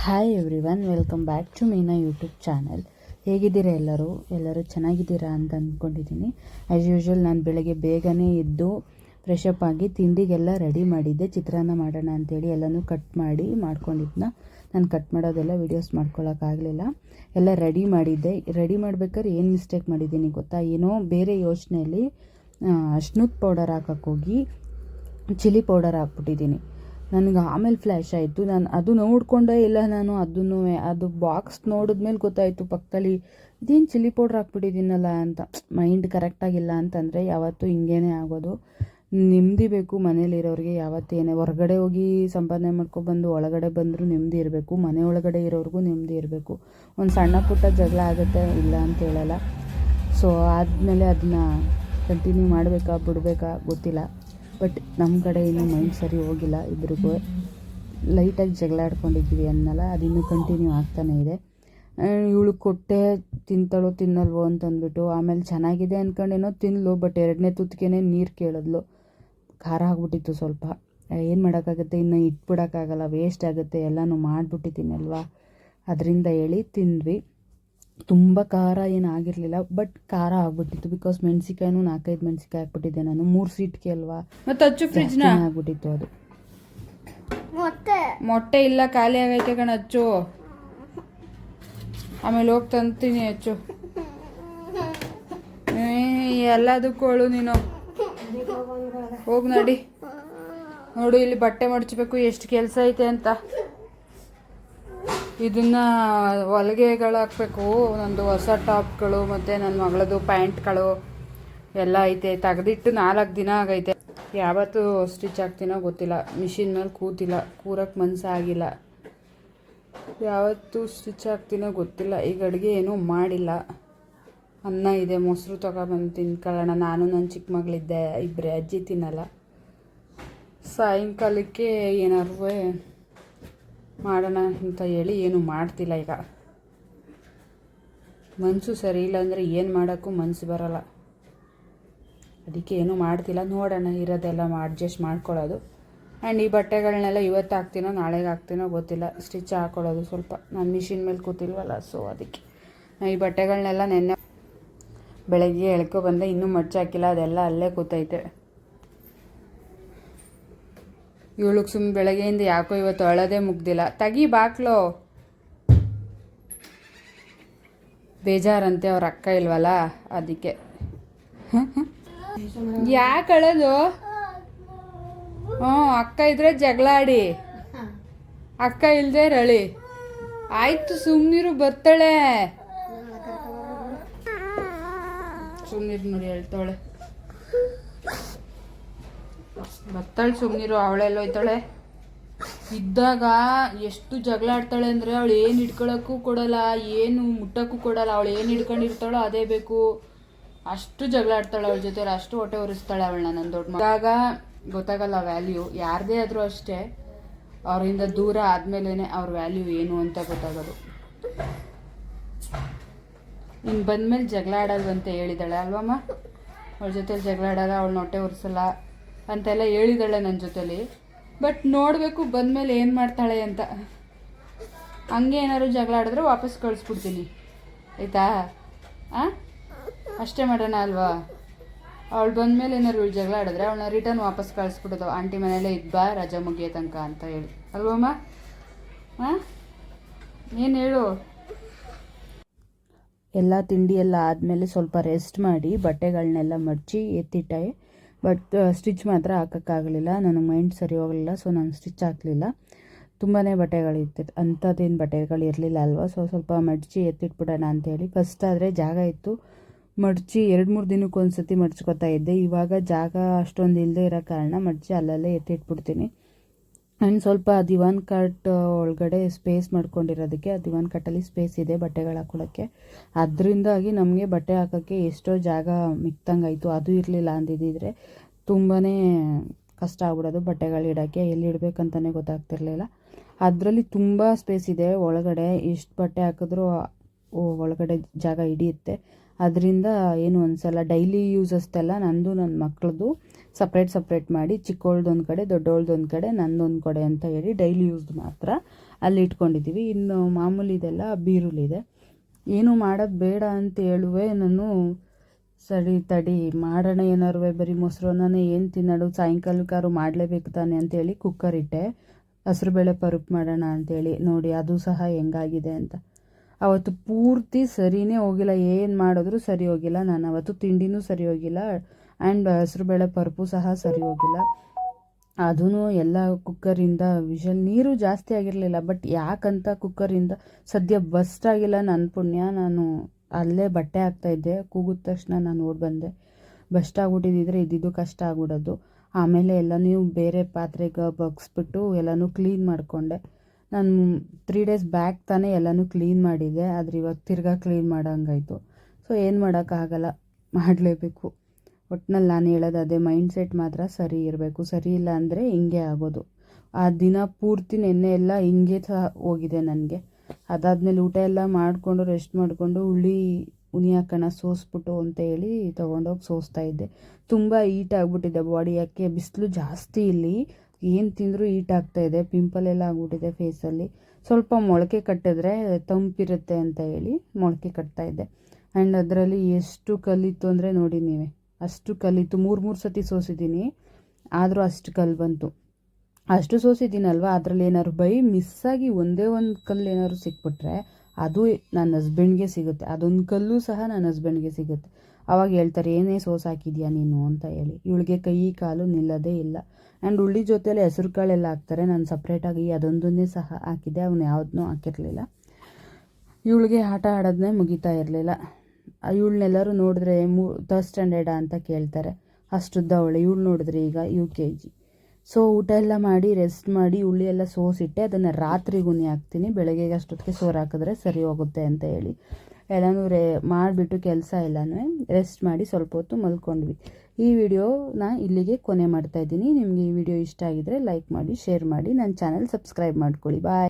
Hi everyone welcome back to Meena YouTube channel ಹೇಗಿದ್ದೀರಾ ಎಲ್ಲರೂ? ಎಲ್ಲರೂ ಚೆನ್ನಾಗಿದ್ದೀರಾ ಅಂತ ಅಂದ್ಕೊಂಡಿದ್ದೀನಿ ಆ್ಯಸ್ ಯೂಶ್ವಲ್ ನಾನು ಬೆಳಗ್ಗೆ ಬೇಗನೆ ಎದ್ದು ಫ್ರೆಶ್ ಅಪ್ ಆಗಿ ತಿಂಡಿಗೆಲ್ಲ ರೆಡಿ ಮಾಡಿದ್ದೆ. ಚಿತ್ರಾನ್ನ ಮಾಡೋಣ ಅಂತೇಳಿ ಎಲ್ಲನೂ ಕಟ್ ಮಾಡಿ ಮಾಡ್ಕೊಂಡಿದ್ದನ್ನ ನಾನು ಕಟ್ ಮಾಡೋದೆಲ್ಲ ವೀಡಿಯೋಸ್ ಮಾಡ್ಕೊಳ್ಳೋಕ್ಕಾಗಲಿಲ್ಲ ಎಲ್ಲ ರೆಡಿ ಮಾಡಿದ್ದೆ. ರೆಡಿ ಮಾಡ್ಬೇಕಾದ್ರೆ ಏನು ಮಿಸ್ಟೇಕ್ ಮಾಡಿದ್ದೀನಿ ಗೊತ್ತಾ? ಏನೋ ಬೇರೆ ಯೋಚನೆಯಲ್ಲಿ ಅಶ್ನೂತ್ ಪೌಡರ್ ಹಾಕೋಕ್ಕೋಗಿ ಚಿಲ್ಲಿ ಪೌಡರ್ ಹಾಕ್ಬಿಟ್ಟಿದ್ದೀನಿ. ನನಗೆ ಆಮೇಲೆ ಫ್ಲ್ಯಾಶ್ ಆಯಿತು. ನಾನು ಅದು ನೋಡಿಕೊಂಡೇ ಇಲ್ಲ ನಾನು, ಅದನ್ನು ಅದು ಬಾಕ್ಸ್ ನೋಡಿದ್ಮೇಲೆ ಗೊತ್ತಾಯಿತು ಪಕ್ಕದಲ್ಲಿ, ಇದೇನು ಚಿಲ್ಲಿ ಪೌಡ್ರ್ ಹಾಕ್ಬಿಟ್ಟಿದ್ದೀನಲ್ಲ ಅಂತ. ಮೈಂಡ್ ಕರೆಕ್ಟಾಗಿಲ್ಲ ಅಂತಂದರೆ ಯಾವತ್ತೂ ಹಿಂಗೇನೆ ಆಗೋದು. ನೆಮ್ಮದಿ ಬೇಕು ಮನೇಲಿರೋರಿಗೆ ಯಾವತ್ತೇನೇ ಹೊರಗಡೆ ಹೋಗಿ ಸಂಪಾದನೆ ಮಾಡ್ಕೊಬಂದು, ಒಳಗಡೆ ಬಂದರೂ ನೆಮ್ಮದಿ ಇರಬೇಕು. ಮನೆ ಒಳಗಡೆ ಇರೋರಿಗೂ ನೆಮ್ಮದಿ ಇರಬೇಕು. ಒಂದು ಸಣ್ಣ ಪುಟ್ಟ ಜಗಳ ಆಗುತ್ತೆ, ಇಲ್ಲ ಅಂತ ಹೇಳಲ್ಲ. ಸೊ ಆದಮೇಲೆ ಅದನ್ನ ಕಂಟಿನ್ಯೂ ಮಾಡಬೇಕಾ, ಬಿಡಬೇಕಾ ಗೊತ್ತಿಲ್ಲ. ಬಟ್ ನಮ್ಮ ಕಡೆ ಇನ್ನೂ ಮೈಂಡ್ ಸರಿ ಹೋಗಿಲ್ಲ. ಇಬ್ರಿಗೂ ಲೈಟಾಗಿ ಜಗಳ ಆಡ್ಕೊಂಡಿದ್ವಿ ಅನ್ನಲ್ಲ ಅದಿನ್ನೂ ಕಂಟಿನ್ಯೂ ಆಗ್ತಾನೇ ಇದೆ. ಇವಳು ಕೊಟ್ಟೆ ತಿಂತಾಳೋ ತಿನ್ನಲ್ವೋ ಅಂತಂದ್ಬಿಟ್ಟು, ಆಮೇಲೆ ಚೆನ್ನಾಗಿದೆ ಅಂದ್ಕೊಂಡೇನೋ ತಿನ್ಲು ಬಟ್ ಎರಡನೇ ತುತ್ತಿಗೆನೇ ನೀರು ಕೇಳಿದ್ಲು. ಖಾರ ಆಗ್ಬಿಟ್ಟಿತ್ತು ಸ್ವಲ್ಪ. ಏನು ಮಾಡೋಕ್ಕಾಗುತ್ತೆ? ಇನ್ನು ಇಟ್ಬಿಡೋಕ್ಕಾಗಲ್ಲ ವೇಸ್ಟ್ ಆಗುತ್ತೆ, ಎಲ್ಲನೂ ಮಾಡಿಬಿಟ್ಟಿದ್ದೀನಲ್ವಾ? ಅದರಿಂದ ಹೇಳಿ ತಿಂದ್ವಿ. ತುಂಬ ಖಾರ ಏನು ಆಗಿರಲಿಲ್ಲ ಬಟ್ ಖಾರ ಆಗ್ಬಿಟ್ಟಿತ್ತು ಬಿಕಾಸ್ ಮೆಣಸಿಕಾಯಿನೂ ನಾಲ್ಕೈದು ಮೆಣಸಿಕಾಯಿ ಹಾಕ್ಬಿಟ್ಟಿದ್ದೆ ನಾನು. ಮೂರು ಸೀಟ್ಗೆ ಅಲ್ವಾ? ಮತ್ತೆ ಹಚ್ಚು ಫ್ರಿಜ್ನ ಆಗ್ಬಿಟ್ಟಿತ್ತು ಅದು. ಮೊಟ್ಟೆ. ಮೊಟ್ಟೆ ಇಲ್ಲ ಖಾಲಿ ಆಗೈತೆ ಕಣ ಅಚ್ಚು ಆಮೇಲೆ ಹೋಗಿ ತಂತೀನಿ ಅಚ್ಚು ಏ, ಎಲ್ಲದಕ್ಕೂ ಅಳು ನೀನು. ಹೋಗಿ ನೋಡಿ. ನೋಡು ಇಲ್ಲಿ ಬಟ್ಟೆ ಮಡಚಬೇಕು ಎಷ್ಟು ಕೆಲಸ ಐತೆ ಅಂತ. ಇದನ್ನ ಹೊಲಿಗೆಗಳು ಹಾಕ್ಬೇಕು ನಂದು ಹೊಸ ಟಾಪ್ಗಳು, ಮತ್ತು ನನ್ನ ಮಗಳದು ಪ್ಯಾಂಟ್ಗಳು ಎಲ್ಲ ಐತೆ. ತೆಗೆದಿಟ್ಟು ನಾಲ್ಕು ದಿನ ಆಗೈತೆ. ಯಾವತ್ತು ಸ್ಟಿಚ್ ಆಗ್ತೀನೋ ಗೊತ್ತಿಲ್ಲ. ಮಿಷಿನ್ ಮೇಲೆ ಕೂತಿಲ್ಲ. ಕೂರಕ್ಕೆ ಮನ್ಸಾಗಿಲ್ಲ ಆಗಿಲ್ಲ. ಯಾವತ್ತು ಸ್ಟಿಚ್ ಆಗ್ತೀನೋ ಗೊತ್ತಿಲ್ಲ. ಈಗ ಅಡುಗೆ ಏನೂ ಮಾಡಿಲ್ಲ. ಅನ್ನ ಇದೆ. ಮೊಸರು ತೊಗೊಬಂದು ತಿನ್ಕೊಳ್ಳೋಣ. ನಾನು ನನ್ನ ಚಿಕ್ಕ ಮಗಳಿದ್ದೆ. ಇಬ್ಬರೇ ಅಜ್ಜಿ ತಿನ್ನಲ್ಲ. ಸಾಯಂಕಾಲಕ್ಕೆ ಏನಾದ್ರು ಮಾಡೋಣ ಅಂತ ಹೇಳಿ ಏನು ಮಾಡ್ತಿಲ್ಲ ಈಗ. ಮನಸ್ಸು ಸರಿ ಇಲ್ಲ ಅಂದರೆ ಏನು ಮಾಡೋಕ್ಕೂ ಮನಸ್ಸು ಬರಲ್ಲ. ಅದಕ್ಕೆ ಏನೂ ಮಾಡ್ತಿಲ್ಲ, ನೋಡೋಣ ಇರೋದೆಲ್ಲ ಅಡ್ಜಸ್ಟ್ ಮಾಡ್ಕೊಳ್ಳೋದು. ಆ್ಯಂಡ್ ಈ ಬಟ್ಟೆಗಳನ್ನೆಲ್ಲ ಇವತ್ತು ಹಾಕ್ತೀನೋ, ನಾಳೆಗೆ ಹಾಕ್ತೀನೋ ಗೊತ್ತಿಲ್ಲ. ಸ್ಟಿಚ್ ಹಾಕ್ಕೊಳ್ಳೋದು ಸ್ವಲ್ಪ. ನಾನು ಮಿಷಿನ್ ಮೇಲೆ ಕೂತಿಲ್ವಲ್ಲ ಸೊ ಅದಕ್ಕೆ. ಈ ಬಟ್ಟೆಗಳನ್ನೆಲ್ಲ ನೆನ್ನೆ ಬೆಳಗ್ಗೆ ಎಳ್ಕೊ ಬಂದೆ, ಇನ್ನೂ ಮಚ್ಚಾಕಿಲ್ಲ ಅದೆಲ್ಲ ಅಲ್ಲೇ ಕೂತೈತೆ. ಇವಳಿಗೆ ಸುಮ್ಮನೆ ಬೆಳಗ್ಗೆಯಿಂದ ಯಾಕೋ ಇವತ್ತು ಅಳೋದೇ ಮುಗ್ದಿಲ್ಲ. ತಗಿ ಬಾಕ್ಲೋ. ಬೇಜಾರಂತೆ ಅವ್ರ ಅಕ್ಕ ಇಲ್ವಲ್ಲ, ಅದಕ್ಕೆ. ಯಾಕೆ ಅಳೋದು? ಹ್ಞೂ, ಅಕ್ಕ ಇದ್ರೆ ಜಗಳಾಡಿ. ಅಕ್ಕ ಇಲ್ಲದೆ ರಳಿ. ಆಯ್ತು ಸುಮ್ಮನಿರು ಬರ್ತಾಳೆ. ಸುಮ್ಮನಿರು ನೋಡಿ ಹೇಳ್ತಾಳೆ. ಬರ್ತಾಳೆ ಸುಮ್ನಿರು ಅವಳೆಲ್ಲ ಹೋಯ್ತಾಳೆ ಇದ್ದಾಗ ಎಷ್ಟು ಜಗಳ ಆಡ್ತಾಳೆ ಅಂದರೆ ಅವಳು ಏನು ಹಿಡ್ಕೊಳಕ್ಕೂ ಕೊಡಲ್ಲ, ಏನು ಮುಟ್ಟಕ್ಕೂ ಕೊಡಲ್ಲ, ಅವಳು ಏನು ಹಿಡ್ಕೊಂಡಿರ್ತಾಳೋ ಅದೇ ಬೇಕು. ಅಷ್ಟು ಜಗಳ ಆಡ್ತಾಳೆ ಅವಳ ಜೊತೆ ಅಷ್ಟು ಹೊಟ್ಟೆ ಉರಿಸ್ತಾಳೆ ಅವಳನ್ನ ನನ್ನ ದೊಡ್ಡ ಮಗ. ಗೊತ್ತಾಗಲ್ಲ ವ್ಯಾಲ್ಯೂ ಯಾರದೇ ಆದರೂ ಅಷ್ಟೇ ಅವರಿಂದ ದೂರ ಆದಮೇಲೆ ಅವ್ರ ವ್ಯಾಲ್ಯೂ ಏನು ಅಂತ ಗೊತ್ತಾಗೋದು. ಇನ್ನು ಬಂದ್ಮೇಲೆ ಜಗಳ ಅಂತ ಹೇಳಿದಾಳೆ ಅಲ್ವಮ್ಮ? ಅವಳ ಜೊತೆ ಜಗಳ ಆಡಲ್ಲ ಅವಳು ಹೊಟ್ಟೆ ಉರಿಸಲ್ಲ. ಅಂತೆಲ್ಲ ಹೇಳಿದಾಳೆ ನನ್ನ ಜೊತೆಲಿ. ಬಟ್ ನೋಡಬೇಕು, ಬಂದಮೇಲೆ ಏನು ಮಾಡ್ತಾಳೆ ಅಂತ. ಹಂಗೆ ಏನಾದ್ರು ಜಗಳ ಆಡಿದ್ರೆ ವಾಪಸ್ ಕಳಿಸ್ಬಿಡ್ತೀನಿ. ಆಯಿತಾ? ಹಾಂ ಅಷ್ಟೇ ಮಾಡೋಣ ಅಲ್ವಾ? ಅವಳು ಬಂದಮೇಲೆ ಏನಾದ್ರು ಜಗಳ ಆಡಿದ್ರೆ ಅವಳನ್ನ ರಿಟರ್ನ್ ವಾಪಸ್ ಕಳಿಸ್ಬಿಡೋದು. ಆಂಟಿ ಮನೆಯಲ್ಲೇ ಇದ್ಬಾ ರಜಾ ಮುಗಿಯೋ ತನಕ ಅಂತ ಹೇಳಿ. ಅಲ್ವಮ್ಮ ಹಾಂ ಏನು ಹೇಳು? ಎಲ್ಲ ತಿಂಡಿ ಎಲ್ಲ ಆದಮೇಲೆ ಸ್ವಲ್ಪ ರೆಸ್ಟ್ ಮಾಡಿ ಬಟ್ಟೆಗಳನ್ನೆಲ್ಲ ಮಡಚಿ ಎತ್ತಿಟ್ಟೆ. ಬಟ್ ಸ್ಟಿಚ್ ಮಾತ್ರ ಹಾಕೋಕ್ಕಾಗಲಿಲ್ಲ. ನನಗೆ ಮೈಂಡ್ ಸರಿ ಹೋಗಲಿಲ್ಲ ಸೊ ನಾನು ಸ್ಟಿಚ್ ಹಾಕಲಿಲ್ಲ. ತುಂಬಾ ಬಟ್ಟೆಗಳಿತ್ತು. ಅಂಥದ್ದೇನು ಬಟ್ಟೆಗಳು ಇರಲಿಲ್ಲ ಅಲ್ವಾ? ಸೊ ಸ್ವಲ್ಪ ಮಡಚಿ ಎತ್ತಿಟ್ಬಿಡೋಣ ಅಂತೇಳಿ ಫಸ್ಟ್ ಆದರೆ ಜಾಗ ಇತ್ತು. ಮಡಚಿ ಎರಡು ಮೂರು ದಿನಕ್ಕೆ ಒಂದು ಸತಿ ಮಡ್ಚ್ಕೊತಾ ಇದ್ದೆ. ಇವಾಗ ಜಾಗ ಅಷ್ಟೊಂದು ಇಲ್ಲದೆ ಇರೋ ಕಾರಣ ಮಡಚಿ ಅಲ್ಲಲ್ಲೇ ಎತ್ತಿಟ್ಬಿಡ್ತೀನಿ. ಆ್ಯಂಡ್ ಸ್ವಲ್ಪ ದಿವಾನ್ ಕಟ್ ಒಳಗಡೆ ಸ್ಪೇಸ್ ಮಾಡ್ಕೊಂಡಿರೋದಕ್ಕೆ, ಆ ದಿವಾನ್ ಕಟ್ಟಲ್ಲಿ ಸ್ಪೇಸ್ ಇದೆ ಬಟ್ಟೆಗಳು ಹಾಕೊಳ್ಳೋಕ್ಕೆ ಅದರಿಂದಾಗಿ ನಮಗೆ ಬಟ್ಟೆ ಹಾಕೋಕ್ಕೆ ಎಷ್ಟೋ ಜಾಗ ಮಿಕ್ತಂಗಾಯಿತು. ಅದು ಇರಲಿಲ್ಲ ಅಂದಿದ್ದಿದ್ರೆ ತುಂಬಾ ಕಷ್ಟ ಆಗ್ಬಿಡೋದು ಬಟ್ಟೆಗಳು ಇಡೋಕ್ಕೆ. ಎಲ್ಲಿ ಇಡಬೇಕಂತಲೇ ಗೊತ್ತಾಗ್ತಿರ್ಲಿಲ್ಲ. ಅದರಲ್ಲಿ ತುಂಬ ಸ್ಪೇಸ್ ಇದೆ ಒಳಗಡೆ. ಎಷ್ಟು ಬಟ್ಟೆ ಹಾಕಿದ್ರೂ ಒಳಗಡೆ ಜಾಗ ಹಿಡಿಯುತ್ತೆ. ಅದರಿಂದ ಏನು ಅನಿಸಲ್ಲ. ಡೈಲಿ ಯೂಸಸ್ದೆಲ್ಲ ನಂದು ನನ್ನ ಮಕ್ಕಳದು ಸಪ್ರೇಟ್ ಸಪ್ರೇಟ್ ಮಾಡಿ ಚಿಕ್ಕವಳ್ದೊಂದು ಕಡೆ ದೊಡ್ಡವಳ್ದೊಂದು ಕಡೆ, ನಂದೊಂದು ಕಡೆ ಅಂತ ಹೇಳಿ ಡೈಲಿ ಯೂಸ್ ಮಾತ್ರ ಅಲ್ಲಿ ಇಟ್ಕೊಂಡಿದ್ದೀವಿ ಇನ್ನು ಮಾಮೂಲಿದೆಲ್ಲ ಬೀರುಲಿದೆ ಏನು ಮಾಡೋದು ಬೇಡ ಅಂತ ಹೇಳುವೆ, ನಾನು ಸರಿ ತಡಿ, ಮಾಡೋಣ ಏನಾರು ಬರೀ ಮೊಸರನ್ನನೇ ಏನು ತಿನ್ನೋದು ಸಾಯಂಕಾಲಕ್ಕಾರು ಮಾಡಲೇಬೇಕು ತಾನೆ ಅಂತೇಳಿ ಕುಕ್ಕರ್ ಇಟ್ಟೆ. ಹಸ್ರುಬೇಳೆ ಪರುಪ್ ಮಾಡೋಣ ಅಂತೇಳಿ ನೋಡಿ ಅದು ಸಹ ಹೆಂಗಾಗಿದೆ ಅಂತ. ಅವತ್ತು ಪೂರ್ತಿ ಸರಿನೇ ಹೋಗಿಲ್ಲ, ಏನು ಮಾಡಿದ್ರು ಸರಿ ಹೋಗಿಲ್ಲ. ನಾನು ಅವತ್ತು ತಿಂಡಿನೂ ಸರಿ ಹೋಗಿಲ್ಲ. ಆ್ಯಂಡ್ ಹೆಸ್ರುಬೇಳೆ ಪರ್ಪು ಸಹ ಸರಿ ಹೋಗಿಲ್ಲ. ಅದೂ ಎಲ್ಲ ಕುಕ್ಕರಿಂದ ವಿಷಲ್ ನೀರು ಜಾಸ್ತಿ ಆಗಿರಲಿಲ್ಲ ಬಟ್ ಯಾಕಂತ ಕುಕ್ಕರಿಂದ ಸದ್ಯ ಬಸ್ಟ್ ಆಗಿಲ್ಲ ನನ್ನ ಪುಣ್ಯ. ನಾನು ಅಲ್ಲೇ ಬಟ್ಟೆ ಹಾಕ್ತಾಯಿದ್ದೆ ಕೂಗಿದ ತಕ್ಷಣ ನಾನು ಓಡಿ ಬಂದೆ. ಬಸ್ಟ್ ಆಗ್ಬಿಟ್ಟಿದ್ದಿದ್ರೆ ಇದ್ದಿದ್ದು ಕಷ್ಟ ಆಗ್ಬಿಡೋದು. ಆಮೇಲೆ ಎಲ್ಲನೂ ಬೇರೆ ಪಾತ್ರೆಗೆ ಬಗ್ಸ್ಬಿಟ್ಟು ಎಲ್ಲನೂ ಕ್ಲೀನ್ ಮಾಡಿಕೊಂಡೆ. ನಾನು ತ್ರೀ ಡೇಸ್ ಬ್ಯಾಕ್ ತಾನೇ ಎಲ್ಲನೂ ಕ್ಲೀನ್ ಮಾಡಿದ್ದೆ, ಆದರೆ ಇವಾಗ ತಿರ್ಗಾ ಕ್ಲೀನ್ ಮಾಡೋಂಗಾಯ್ತು. ಸೊ ಏನು ಮಾಡೋಕ್ಕಾಗಲ್ಲ, ಮಾಡಲೇಬೇಕು. ಒಟ್ನಲ್ಲಿ ನಾನು ಹೇಳೋದು ಅದೇ ಮೈಂಡ್ ಸೆಟ್ ಮಾತ್ರ ಸರಿ ಇರಬೇಕು. ಸರಿ ಇಲ್ಲ ಅಂದರೆ ಹಿಂಗೆ ಆಗೋದು. ಆ ದಿನ ಪೂರ್ತಿ ನೆನ್ನೆ ಎಲ್ಲ ಹಿಂಗೆ ಸಹ ಹೋಗಿದೆ ನನಗೆ. ಅದಾದಮೇಲೆ ಊಟ ಎಲ್ಲ ಮಾಡಿಕೊಂಡು ರೆಸ್ಟ್ ಮಾಡಿಕೊಂಡು ಹುಳಿ ಉನಿ ಹಾಕೋಣ ಸೋಸ್ಬಿಟ್ಟು ಅಂತ ಹೇಳಿ ತೊಗೊಂಡೋಗಿ ಸೋಸ್ತಾ ಇದ್ದೆ. ತುಂಬ ಹೀಟ್ ಆಗಿಬಿಟ್ಟಿದೆ ಬಾಡಿ ಯಾಕೆ? ಬಿಸಿಲು ಜಾಸ್ತಿ ಇಲ್ಲಿ. ಏನು ತಿಂದರೂ ಹೀಟ್ ಆಗ್ತಾ ಇದೆ. ಪಿಂಪಲ್ ಎಲ್ಲ ಆಗ್ಬಿಟ್ಟಿದೆ ಫೇಸಲ್ಲಿ ಸ್ವಲ್ಪ ಮೊಳಕೆ ಕಟ್ಟಿದ್ರೆ ತಂಪಿರುತ್ತೆ ಅಂತ ಹೇಳಿ ಮೊಳಕೆ ಕಟ್ತಾ ಇದ್ದೆ. ಆ್ಯಂಡ್ ಅದರಲ್ಲಿ ಎಷ್ಟು ಕಲಿತು ಅಂದರೆ ನೋಡಿ ನೀವೇ. ಅಷ್ಟು ಕಲಿತು ಮೂರು ಮೂರು ಸತಿ ಸೋಸಿದ್ದೀನಿ. ಆದರೂ ಅಷ್ಟು ಕಲ್ಲು ಬಂತು. ಅಷ್ಟು ಸೋಸಿದ್ದೀನಲ್ವ? ಅದರಲ್ಲಿ ಏನಾದ್ರು ಬೈ ಮಿಸ್ಸಾಗಿ ಒಂದೇ ಒಂದು ಕಲ್ಲು ಏನಾದ್ರು ಸಿಕ್ಬಿಟ್ರೆ ಅದು ನನ್ನ ಹಸ್ಬೆಂಡ್ಗೆ ಸಿಗುತ್ತೆ. ಅದೊಂದು ಕಲ್ಲು ಸಹ ನನ್ನ ಹಸ್ಬೆಂಡ್ಗೆ ಸಿಗುತ್ತೆ. ಅವಾಗ ಹೇಳ್ತಾರೆ, ಏನೇ ಸೋಸ್ ಹಾಕಿದ್ಯಾ ನೀನು ಅಂತ ಹೇಳಿ. ಇವಳಿಗೆ ಕೈ, ಕಾಲು ನಿಲ್ಲದೇ ಇಲ್ಲ. ಆ್ಯಂಡ್ ಉಳ್ಳಿ ಜೊತೆಯಲ್ಲಿ ಹೆಸರು ಕಾಳೆಲ್ಲ ಹಾಕ್ತಾರೆ. ನಾನು ಸಪ್ರೇಟಾಗಿ ಅದೊಂದನ್ನೇ ಸಹ ಹಾಕಿದ್ದೆ. ಅವನು ಯಾವುದನ್ನೂ ಹಾಕಿರಲಿಲ್ಲ. ಇವಳಿಗೆ ಆಟ ಆಡೋದನ್ನೇ ಮುಗಿತಾ ಇರಲಿಲ್ಲ. ಇವಳನ್ನೆಲ್ಲರೂ ನೋಡಿದ್ರೆ ಮೂ ತರ್ಡ್ ಸ್ಟ್ಯಾಂಡರ್ಡಾ ಅಂತ ಕೇಳ್ತಾರೆ. ಅಷ್ಟುದ್ದ ಅವಳು. ಇವಳು ನೋಡಿದ್ರೆ ಈಗ ಯು ಕೆ ಜಿ ಸೊ ಊಟ ಎಲ್ಲ ಮಾಡಿ ರೆಸ್ಟ್ ಮಾಡಿ ಉಳ್ಳಿ ಎಲ್ಲ ಸೋಸಿಟ್ಟೆ, ಅದನ್ನು ರಾತ್ರಿ ಗುಣಿ ಹಾಕ್ತೀನಿ. ಬೆಳಗ್ಗೆಗೆ ಅಷ್ಟೊತ್ತಿಗೆ ಸೋರು ಹಾಕಿದ್ರೆ ಸರಿ ಹೋಗುತ್ತೆ ಅಂತ ಹೇಳಿ. ಎಲ್ಲನೂ ರೇ, ಮಾಡಿಬಿಟ್ಟು ಕೆಲಸ ಎಲ್ಲನೂ ರೆಸ್ಟ್ ಮಾಡಿ ಸ್ವಲ್ಪ ಹೊತ್ತು ಮಲ್ಕೊಂಡ್ವಿ. ಈ ವಿಡಿಯೋನ ಇಲ್ಲಿಗೆ ಕೊನೆ ಮಾಡ್ತಾ ಇದ್ದೀನಿ. ನಿಮಗೆ ಈ ವಿಡಿಯೋ ಇಷ್ಟ ಆಗಿದರೆ ಲೈಕ್ ಮಾಡಿ ಶೇರ್ ಮಾಡಿ ನನ್ನ ಚಾನಲ್ ಸಬ್ಸ್ಕ್ರೈಬ್ ಮಾಡ್ಕೊಳ್ಳಿ. ಬಾಯ್